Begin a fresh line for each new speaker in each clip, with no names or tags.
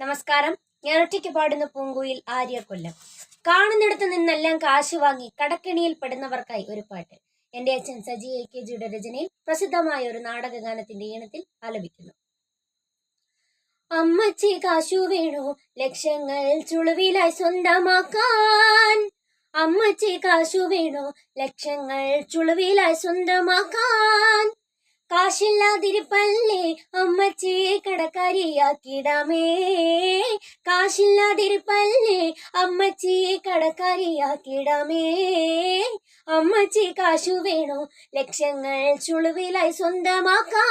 നമസ്കാരം. ഞാൻ ഒറ്റയ്ക്ക് പാടുന്ന പൂങ്കുയിൽ ആര്യ കൊല്ലം. കാണുന്നിടത്ത് നിന്നെല്ലാം കാശ് വാങ്ങി കടക്കിണിയിൽ പെടുന്നവർക്കായി ഒരു പാട്ട്. എന്റെ അച്ഛൻ സജി എ കെ ജിയുടെ രചനയിൽ പ്രസിദ്ധമായ ഒരു നാടകഗാനത്തിന്റെ ഈണത്തിൽ ആലപിക്കുന്നു. അമ്മച്ചി കാശു വേണു ലക്ഷങ്ങൾ ചുളുവിലായി സ്വന്തമാക്കാൻ. അമ്മച്ചി കാശു വേണു ലക്ഷങ്ങൾ ചുളുവിലായി സ്വന്തമാക്കാൻ. കാശില്ലാതിരിപ്പല്ലേ അമ്മച്ചിയെ കടക്കാരിയാക്കിടാമേ കാശില്ലാതിരിപ്പല്ലേ അമ്മച്ചിയെ കടക്കാരിയാക്കിടാമേ അമ്മച്ചി കാശു വേണോ? ലക്ഷങ്ങൾ ചുളുവിലായി സ്വന്തമാക്കാൻ.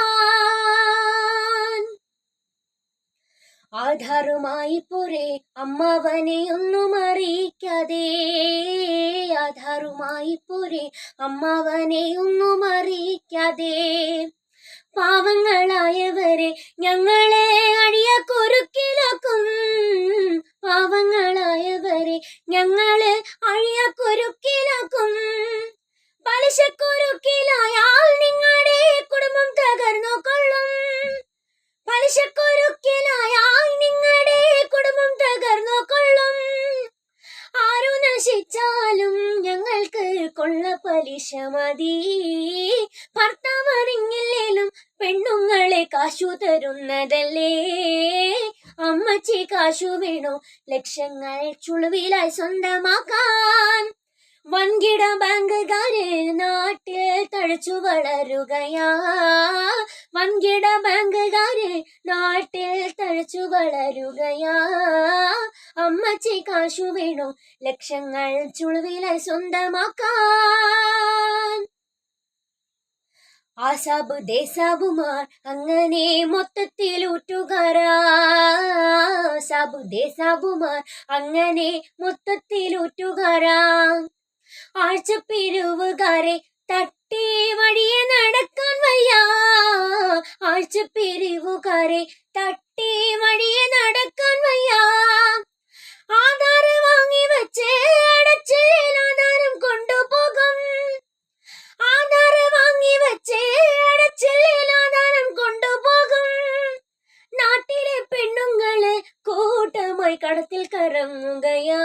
ആധാറുമായി പോരെ അമ്മാവനെ ഒന്നും അറിയിക്കാതെ. ആധാറുമായി പോരെ. അമ്മാവനെ ഒന്നും അറിയിക്കാതെ. പാവങ്ങളായവരെ ഞങ്ങളെ അഴിയ കുറുക്കിലാക്കും നശിച്ചാലും ഞങ്ങൾക്ക് കൊള്ള പലിശ മതി. ഭർത്താവറിഞ്ഞില്ലേലും പെണ്ണുങ്ങളെ കാശു തരുന്നതല്ലേ? അമ്മച്ചി കാശു വേണോ ലക്ഷങ്ങൾ ചുളുവിലായി സ്വന്തമാക്കാൻ. വൻകിട ബാങ്കുകാര് നാട്ടിൽ തഴച്ചു വളരുകയാ. വൻകിട ബാങ്കുകാര് നാട്ടിൽ തഴച്ചു വളരുകയാ. അമ്മച്ചി കാശു വേണോ ലക്ഷങ്ങൾ ചുളുവില സ്വന്തമാക്കാൻ. ആസാബ് ദേശാബുമാർ അങ്ങനെ മൊത്തത്തിൽ ഊറ്റുകാരാസാബ് ദേശാബുമാർ അങ്ങനെ മൊത്തത്തിൽ ഊറ്റുകാരാ ആഴ്ചപ്പിരിവുകാരെ തട്ടി വഴിയെ നടക്കാൻ വയ്യ. ആഴ്ചപ്പിരിവുകാരെ തട്ടി വഴിയെ നടക്കാൻ വയ്യ. ആധാർ വാങ്ങി വെച്ച് അടച്ചിൽ ആധാരം കൊണ്ടുപോകും. ആധാർ വാങ്ങി വെച്ച് അടച്ചിൽ ആധാരം കൊണ്ടുപോകും. നാട്ടിലെ പെണ്ണുങ്ങൾ കൂട്ടമായി കടത്തിൽ കറങ്ങുകയാ.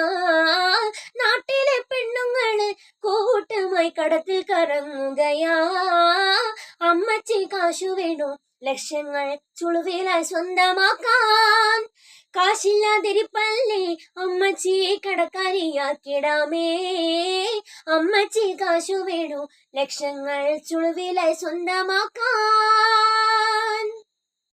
നാട്ടിലെ പെണ്ണുങ്ങൾ കൂട്ടമായി കടത്തിൽ കറങ്ങുകയാ. അമ്മച്ചി കാശു വേണോ ചുളുവേലായി സ്വന്തമാക്കാൻ. കാശില്ലാതിരിപ്പല്ലേ അമ്മച്ചി കടക്കാരിയാക്കിടാമേ. അമ്മച്ചി കാശു വേണു ലക്ഷങ്ങൾ ചുളുവിലായി സ്വന്തമാക്കാൻ.